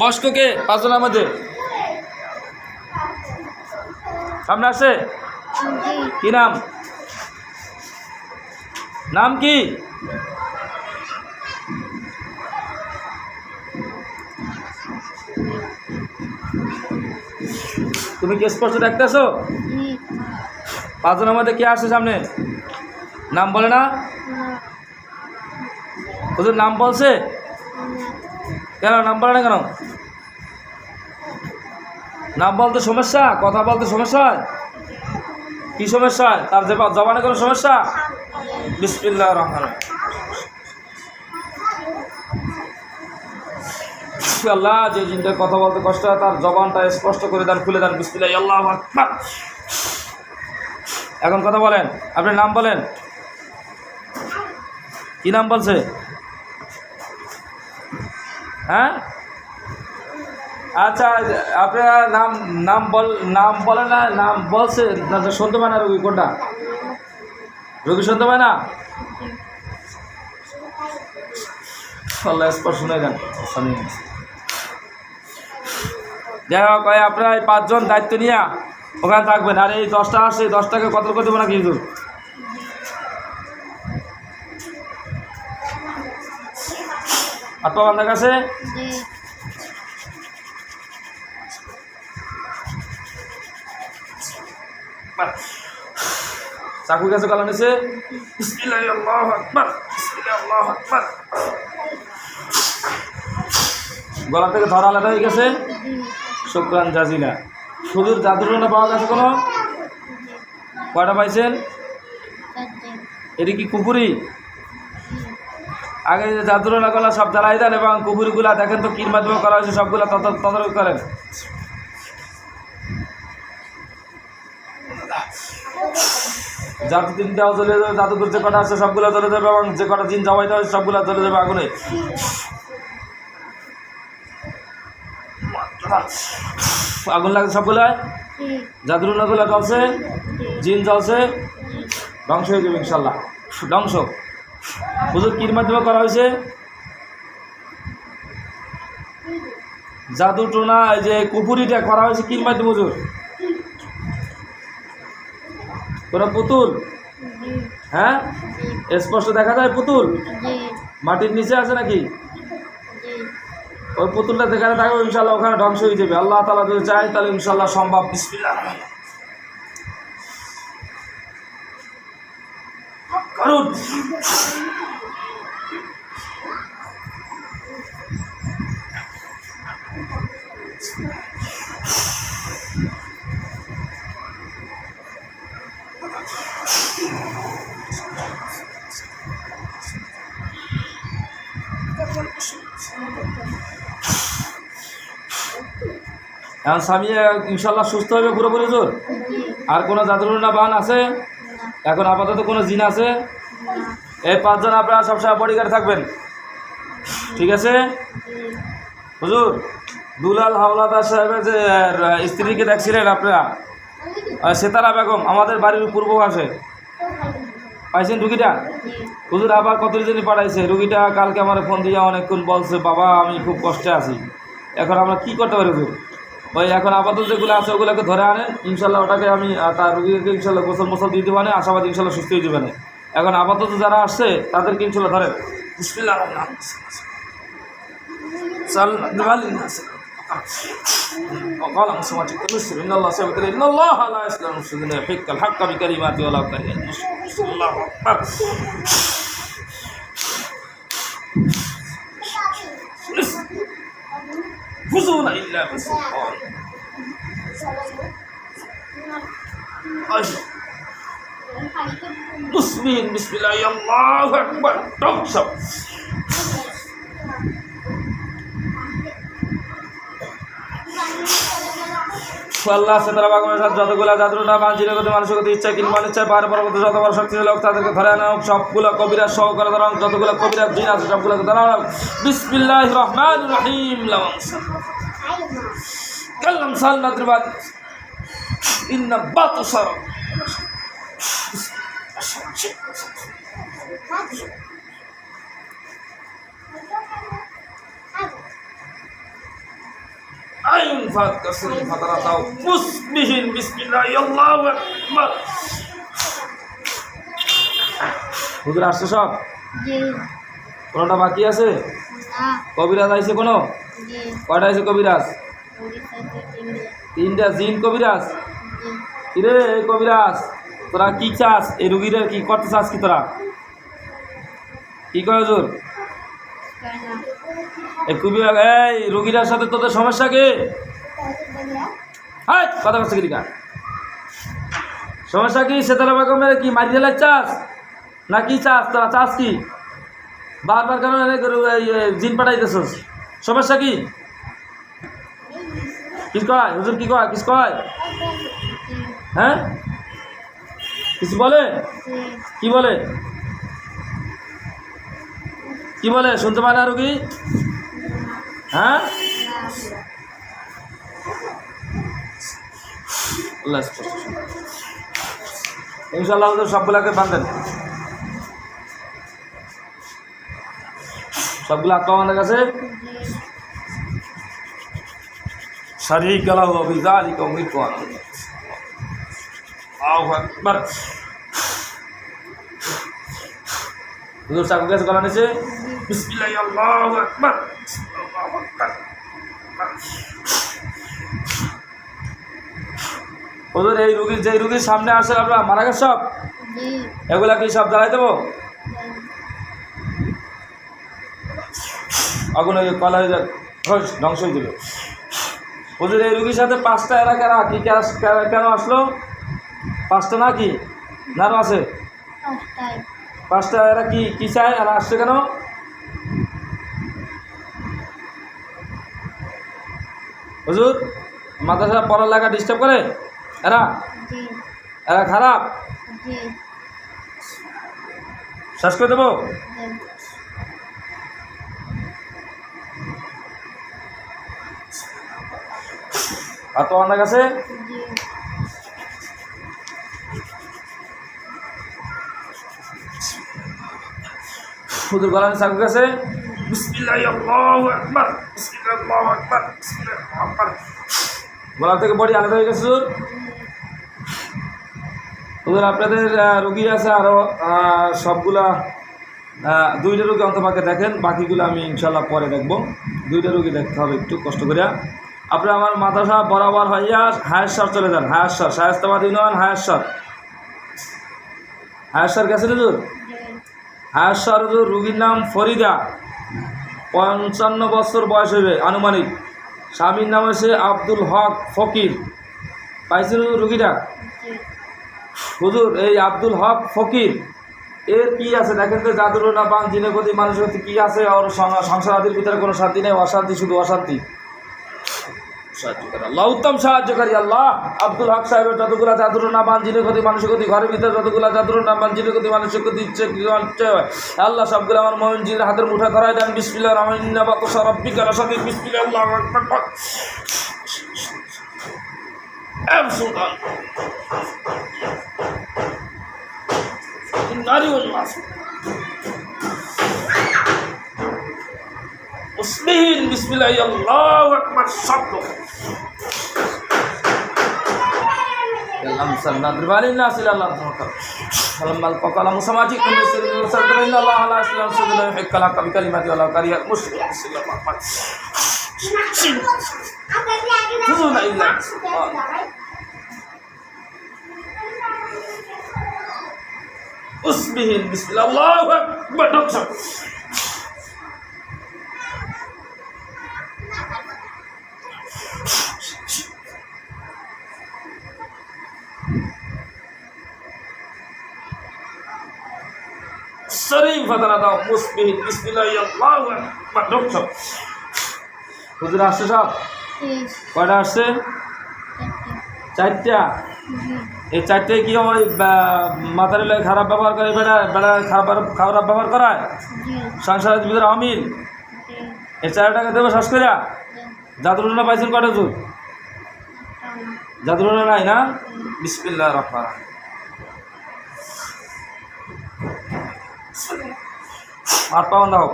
বয়স্ককে পাঁচজনের মধ্যে? সামনে আসে? কি নাম? নাম কি? তুমি কি স্পষ্ট দেখতেছো? পাঁচজনের মধ্যে কে আসছে সামনে? নাম বলে না? ওদের নাম বলছে? কেন? নাম বলে না কেন? নাম বলতে সমস্যা? কথা বলতে সমস্যা? হয় কি সমস্যা? হয় তার জবানে কোনো সমস্যা? বিসমিল্লাহ রহমান আল্লাহ, যে জিনটা কথা বলতে কষ্ট হয়, তার জবানটা স্পষ্ট করে দেন, খুলে দেন, বিসমিল্লাহ, আল্লাহ। এখন কথা বলেন, আপনি নাম বলেন। কি নাম বলছে? হ্যাঁ? আচ্ছা আপনার নাম নাম বল নাম বলে না নাম বলছে না শুনতে পায় না রোগী কোনটা? রোগী শুনতে পায় না আল্লাহ স্পষ্ট শুনে দেন যাই হোক আপনারা এই পাঁচজন দায়িত্ব নিয়ে ওখানে থাকবেন। আর এই দশটা আসছে এই দশটাকে কত করে দেবো না কিন্তু আপনার কাছে? চাকুর কাছে কলা নিছে। গলা থেকে ধরা আলাদা হয়ে গেছে। শুক্রান জাজিলা। সুদূর জাদুরনা পাওয়া গেছে কোনো? কয়টা পাইছেন? এটি কি কুকুরি? আগে যে জাদুরনা গলা সব জ্বালাই দেন এবং কুকুরিগুলা দেখেন তো কির মাধ্যমে করা হয়েছে, সবগুলা তদারক করেন। জাদু তিনটাও জ্বলে যাবে জাদুঘর যে কটা আছে সবগুলো জ্বলে যাবে এবং যে কটা জিন জবাই দেওয়া সবগুলো জ্বলে যাবে আগুনে। আগুন লাগে সবগুলা জাদুরনাগুলা জ্বলছে জিন জ্বলছে ধ্বংস হয়ে যাবে ইনশাল্লাহ ধ্বংস। হুজুর কির মাধ্যমে করা হয়েছে? জাদু টোনা এই যে কুপুরিটা করা হয়েছে কির মাধ্যমে হুজুর? কোনো পুতুল? হ্যাঁ? স্পষ্ট দেখা যায় পুতুল? মাটির নিচে আছে নাকি? ওই পুতুলটা যেখানে থাকবে ইনশাল্লাহ ওখানে ধ্বংস হয়ে যাবে। আল্লাহ তালা যদি চাই তাহলে ইনশাল্লাহ সম্ভব। বিসমিল্লাহ। করুন। এখন স্বামী ইনশাল্লাহ সুস্থ হবে পুরোপুরি জোর। আর কোনো জাদুরনা বান আছে, এখন আপাতত কোনো জিন আছে। এই পাঁচজন আপনারা সবসময় বডিগার্ড থাকবেন। ঠিক আছে? হুজুর, দুলাল হাওলাদার সাহেবের যে স্ত্রীকে দেখছিলেন আপনারা? সেতারা বেগম, আমাদের বাড়ির পূর্ব পাশে। পাইছেন রুগীটা? হুজুর, আবার কত দিন পাঠাইছে? রুগীটা কালকে আমার ফোন দিয়ে অনেকক্ষণ বলছে, বাবা, আমি খুব কষ্টে আছি। এখন আমরা কি করতে পারি হুজুর? ওই এখন আপাতত যেগুলো আছে ওগুলোকে ধরে আনেন ইনশাল্লাহ ওটাকে আমি আহ, তার রুগীকে ইনশাল্লাহ গোসল মোসল দিয়ে দেবানে আশাবাদ ইনশাল্লাহ সুস্থ হয়ে যাবেন এখন আপাতত যারা আসছে তাদেরকে ইনশাল্লাহ ধরেন বিসমিল্লাহ রহমান সাল নাস وقال مسلمات المسلم ان الله سيغفر ان الله لا يسلم المسلمين يحق الحق بكلماته ولا كره المسلم الله اكبر فزون الا بالسلطان أيوة. مسلمين بسم الله الله اكبر تنصب আল্লাহ সেতারা বাগমের সাথে যতগুলো জাদুর না বাঞ্ছিত করতে মানুষের করতে ইচ্ছা কিংবা ইচ্ছা বাইরে পরবর্তী যত বড় শক্তিশালী হোক তাদেরকে ধরে আনা হোক সবগুলো কবিরাজ সহ করে ধরা হোক যতগুলো কবিরাজ জিন আছে সবগুলোকে ধরা হোক বিসমিল্লাহ রহমান রহিম কাল্লাম সাল নাদ্রিবাদ ইন্না বাতুসার আইন ফাত কাসরি ফাতারা দাও। মুসবিহিন বিসমিল্লাহ আল্লাহু আকবার। হুজুর আসছে সব? কোনোটা বাকি আছে? কবিরাজ আইছে কোনো? জি। কয়টা আছে কবিরাজ? তিনটা। জিন কবিরাজ? এই কবিরাজ? তোরা কি চাস? এই রুগীরা কি করতে চাস কি তোরা? কি কয় হুজুর? এই কবি এই রুগীরার সাথে তোদের সমস্যা কি? হাই কথা করছে কি সমস্যা কি? সেতারা বেগমের কি মারি ফেলার চাস? না কি চাস? তোরা চাস কি? বারবার কেন জিন পাঠাইতেছস? সমস্যা কি? কি কয়? হুজুর কি কয়? কিছু কয়? হ্যাঁ? কিছু বলে? কি বলে? কি বলে? শুনতে পায় না রুগী হ্যাঁ। ইনশাল্লাহ হুজুর সবগুলাকে বাঁধেন। সবগুলো আত্মা আমাদের কাছে গলা হবে বিজালিক মৃত্যু আকবার। হুজুর চাকু কাছে গলা নিচে বিসমিল্লাহ আল্লাহু আকবার। আল্লাহু আকবার। হুজুর এই রুগীর যে রুগীর সামনে আসে আমরা মারা গেছে সব? এগুলা কি সব জ্বালাই দেবো? আগুন কলা হয়ে যাক ধ্বংস হয়ে দিল হুজুর এই রুগীর সাথে পাঁচটা এরা কেরা? কি কেন আসলো? পাঁচটা না কি? না আছে? পাঁচটা এরা কি কি চায়? এরা আসছে কেন? হুজুর মাদ্রাসা পড়ার লাগা ডিস্টার্ব করে? এরা? এরা খারাপ? শেষ করে দেবো? আর তো আমার কাছে হুজুর গলানি সাকুর কাছে গলা থেকে বডি আলাদা হয়ে গেছে হুজুর। হুজুর আপনাদের রুগী আছে আরও সবগুলা দুইটা রুগী অন্তপাকে দেখেন বাকিগুলো আমি ইনশাল্লাহ পরে দেখব। দুইটা রুগী দেখতে হবে একটু কষ্ট করিয়া। আপনি আমার মাদ্রাসা বরাবর হইয়া হায়েশ্বর চলে যান। হায়েশ্বর শায়স্তাবাদ ইউনিয়ন হায়েশ্বর হায়েশ্বর গেছেন হুজুর? জি হায়াশ্বর রুগীর নাম ফরিদা। পঞ্চান্ন বছর বয়স হইবে, আনুমানিক। স্বামীর নাম হয়েছে আব্দুল হক ফকির। পাইছেন হুজুর রুগীটা? হুজুর, এই আব্দুল হক ফকির, এর কি আছে? দেখেন তো জাদুর না পান প্রতি মানুষের কি আছে? ওর সংসার আদির ভিতরে কোনো শান্তি নেই, অশান্তি, শুধু অশান্তি। সাহায্য করে আল্লাহ, উত্তম সাহায্যকারী আল্লাহ। আব্দুল হক সাহেবের যতগুলা জাদুর না বাঞ্জিনের গতি মানুষের গতি ঘরের ভিতরে যতগুলা জাদুর না বাঞ্জিনের গতি মানুষের গতি ইচ্ছে ইচ্ছে হয়। আল্লাহ সবগুলো আমার মহিনজির হাতের মুঠা ধরাই দেন। বিসমিল্লা রহমিনা বা তোষা রব্বিকা রসাদিন নারী উন্মাস মুসলিহীন। বিসমিল্লাহ আল্লাহ একবার শব্দ اللهم صل على الناس الى الله تعالى فلما القى على مساماتي كل سر وصدر ان الله على اسلام سيدنا يحق لك بكلمات ولا كره المسلم بسم الله الرحمن تزول الا اسمه بسم الله الله শরীফ দাও, মুসবিহ, বিসমিল্লাহ আল্লাহু আকবার হুজুর আসছে সব? কয়টা আসছে? চারটে? এই চারটে কি ওই মাথার খারাপ ব্যবহার করে, বেড়া বেড়া খারাপ খারাপ ব্যবহার করায়? সংসারের ভিতরে অমিল? এই চারটাকে দেবো শ্বাস করিয়া জাদুরনা পাইছেন কটা হুজুর? একটা না জাদুরনা নাই না? বিসমিল্লাহ রহমান হাত পা বান্ধা হোক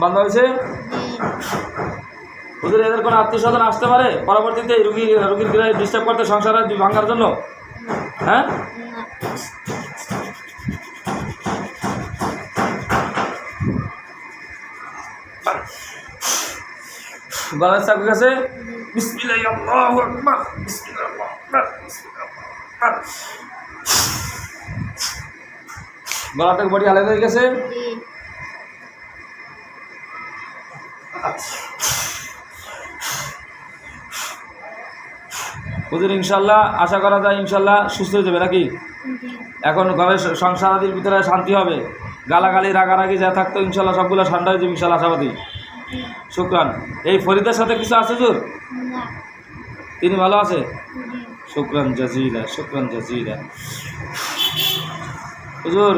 বান্ধা হয়েছে? হুজুর, এদের কোনো আত্মীয় স্বজন আসতে পারে? পরবর্তীতে রুগী, রুগীর গৃহে ডিস্টার্ব করতে সংসার ভাঙার জন্য? হ্যাঁ? গলার চাকু গেছে বিসমিল্লাহ আল্লাহু আকবার বিসমিল্লাহ আল্লাহু আকবার গলা থেকে বডি আলাদা হয়ে গেছে। হুজুর ইনশাল্লাহ আশা করা যায় ইনশাল্লাহ সুস্থ হয়ে যাবে নাকি? এখন ঘরের সংসারাদির ভিতরে শান্তি হবে। গালাগালি রাগারাগি যা থাকতো ইনশাল্লাহ সবগুলো ঠান্ডা হয়ে যাবে ইনশাল্লাহ আশাবাদী। শুক্রান এই ফরিদের সাথে কিছু আছে হুজুর? না। তিনি ভালো আছে? শুক্রান জাজিরা শুক্রান জাজিরা। হুজুর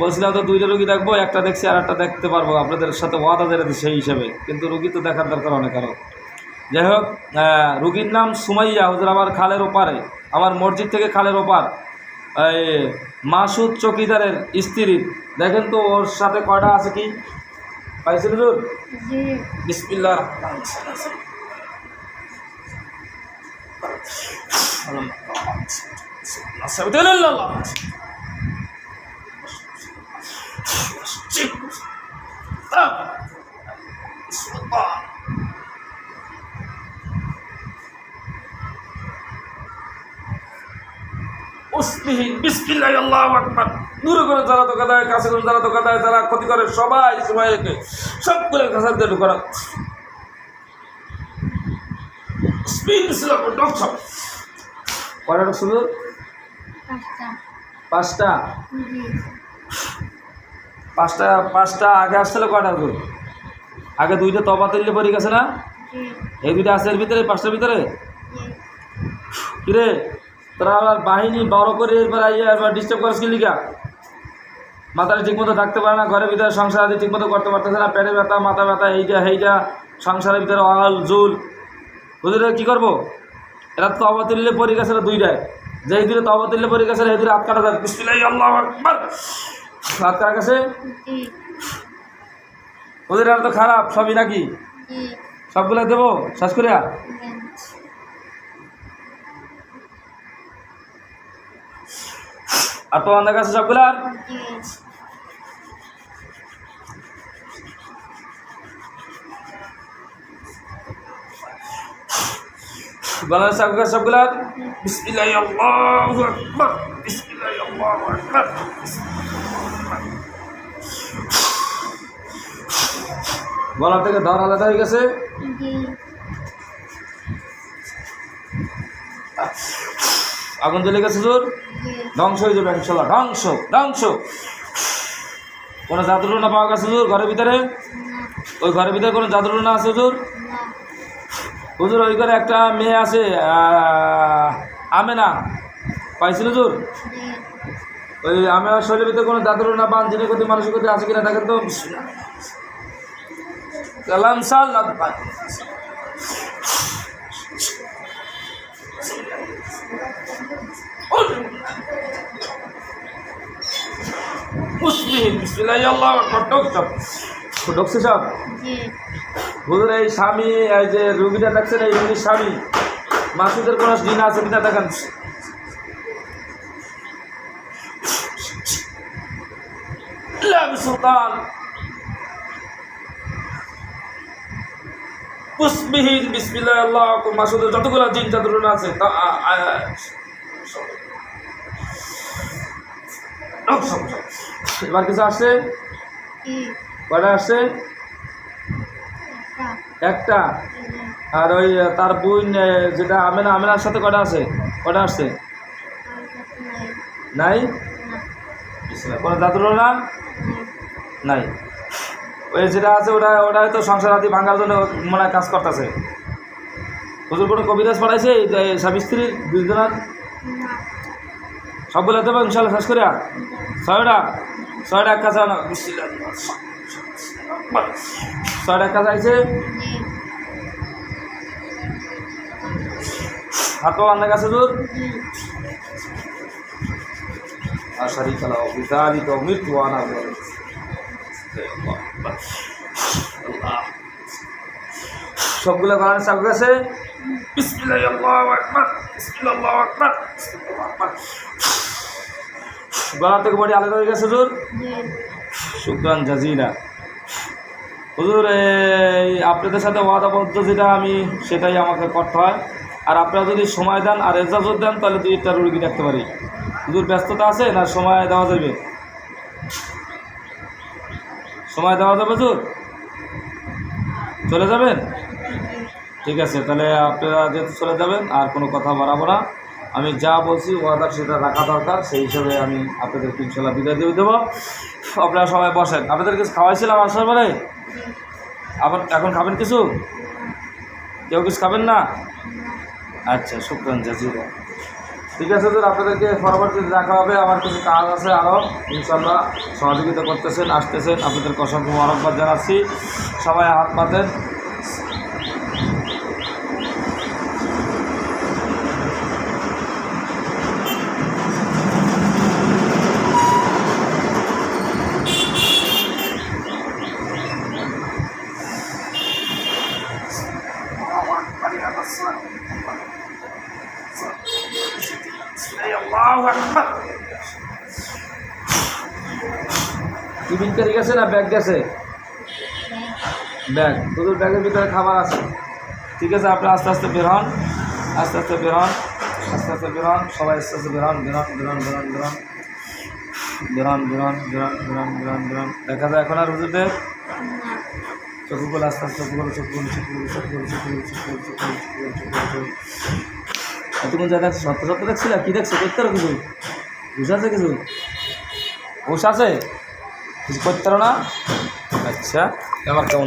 বলছিলাম তো দুইটা রুগী দেখব একটা দেখছি আর একটা দেখতে পারব। আপনাদের সাথে ওয়াদা জেনে সেই হিসাবে কিন্তু রুগী তো দেখার দরকার অনেক আরও যাই হোক রুগীর নাম সুমাইয়া হুজুর আমার খালের ওপারে আমার মসজিদ থেকে খালের ওপার। এই মাসুদ চকিদারের স্ত্রী দেখেন তো ওর সাথে কয়টা আছে কি? পাইছিল হুজুর? জি। বিসমিল্লাহ উসবিহীন বিসমিল্লাহ আল্লাহু আকবার। দূরে করে যারা তো কাদায় কাছে করে যারা তো কাদায় যারা ক্ষতি করে সবাই সবাইকে সবগুলো কাছার দিয়ে ছিল কয়টা ঢুকছিল পাঁচটা। পাঁচটা পাঁচটা আগে আসছিল কয়টা তোর আগে দুইটা তবা তুললে পরে গেছে না? এই দুইটা আছে এর ভিতরে পাঁচটার ভিতরে? কিরে তোরা আবার বাহিনী বড় করে এরপর আইয়া এবার ডিস্টার্ব করিস কি লিগা? মাথাটা ঠিকমতো থাকতে পারে না ঘরের ভিতরে সংসার আদি ঠিকমতো করতে পারতেছে না পেটে ব্যথা মাথা ব্যথা এই যা এইটা সেইটা সংসারের ভিতরে অল জুল। বুঝলে কী করব? এরা তো তবা তুললে পরে গেছে না দুইটায়? যেই দূরে তবা তুললে পরে গেছে এই দূরে হাত কাটা যায় আকবার গেছে জি ওদের আর তো খারাপ সবই নাকি? সবগুলো দেবো? শেষ করিয়া? আর তো আমাদের কাছে সবগুলার সবগুলার বিসমিল্লাহি আল্লাহু আকবার বিসমিল্লাহি আল্লাহু আকবার গলা থেকে ধর আলাদা হয়ে গেছে? আগুন জ্বলে গেছে জোর? ধ্বংস হয়ে যাবে ইনশাল্লাহ। ধ্বংস ধ্বংস। কোনো জাদুটনা পাওয়া গেছে জোর ঘরের ভিতরে? ওই ঘরের ভিতরে কোনো জাদুটনা আছে হুজুর না। হুজুর ওই ঘরে একটা মেয়ে আছে আমেনা। পাইছিল হুজুর জি। ওই আমেনার শরীরের ভিতরে কোনো জাদুটনা পান যিনি প্রতি মানুষের ক্ষতি আছে কিনা দেখেন তো? কালাম সাল মুসলিম বিসমিল্লাহ ডক্টর ডক্টর সাহেব জি। এই স্বামী এই যে রুগীটা দেখছেন এই রুগীর স্বামী মাসুদের কোনো দিন আছে কিনা দেখেন। সুলতান। পুষ্পিহীন বিসমিল্লাহ আল্লাহ মাসুদের যতগুলো জিন চাদুরন আছে তা। এবার কিছু আসছে? কটা আসছে? একটা। একটা। আর ওই তার বোন যেটা আমেনা আমেনার সাথে কটা আছে? কটা আসছে? নাই। কোনো জাদুর না নাই নাই। ওই যেটা আছে ওটা ওটা হয়তো সংসার আদি ভাঙার জন্য মনে কাজ করতেছে। হুজুর কোনো কবিতা পড়াইছে? স্বামী স্ত্রীর দুজনের সবগুলো দেবো ইনশাল্লাহ, শেষ করিয়া। ছয়টা ছয়টা কাজ ছয়টা কাজ আইছে। হাত পা বান্ধা কাছে দূর আর শারিক আলাহ বিদারিক মৃত্যু আনা সবগুলো কোরআন সব গেছে গলা থেকে বডি আলাদা হয়ে গেছে হুজুর? শুক্রান জাজিরা। হুজুর এই আপনাদের সাথে ওয়াদাবদ্ধ যেটা আমি সেটাই আমাকে করতে হয়। আর আপনারা যদি সময় দেন আর এজাজত দেন তাহলে দুইটা রুগী রাখতে পারি। হুজুর ব্যস্ততা আছে না সময় দেওয়া যাবে? সময় দেওয়া যাবে তো চলে যাবেন? ঠিক আছে, তাহলে আপনারা যেহেতু চলে যাবেন, আর কোনো কথা বাড়াবো না। আমি যা বলছি ওয়াদার সেটা রাখা দরকার। সেই হিসাবে আমি আপনাদেরকে ইনশাল্লাহ বিদায় দিয়ে দেবো। আপনারা সবাই বসেন। আপনাদের কিছু খাওয়াইছিলাম আসার পরে আবার এখন খাবেন কিছু? কেউ কিছু খাবেন না? আচ্ছা শুক্রান, জাজিরা। ঠিক আছে স্যার, আপনাদেরকে পরবর্তীতে দেখা হবে। আমার কিছু কাজ আছে আরও ইনশাল্লাহ সহযোগিতা করতেছেন, আসতেছেন। আপনাদেরকে অসংখ্য মরকবাদ জানাচ্ছি। সবাই হাত পাতেন না ব্যাগ গেছে ব্যাগ দুটোর ব্যাগের ভিতরে খাবার আছে ঠিক আছে আপনি আস্তে আস্তে বের হন আস্তে আস্তে বের হন আস্তে আস্তে বের হন সবাই আস্তে আস্তে বের হন বের হন বের হন বের হন বের হন বের হন বের হন বের হন বের হন বের হন বের হন দেখা যায় এখন আর হুজুরদের চোখগুলো আস্তে আস্তে চোখগুলো চোখগুলো চোখগুলো চোখগুলো চোখগুলো চোখগুলো চোখগুলো চোখগুলো এতক্ষণ যা দেখছ সত্য সত্য দেখছিল কি দেখছ করতে পারো কিছু বুঝে আছে কিছু হুশ আছে কিছু করতে পারো না? আচ্ছা আমার কেমন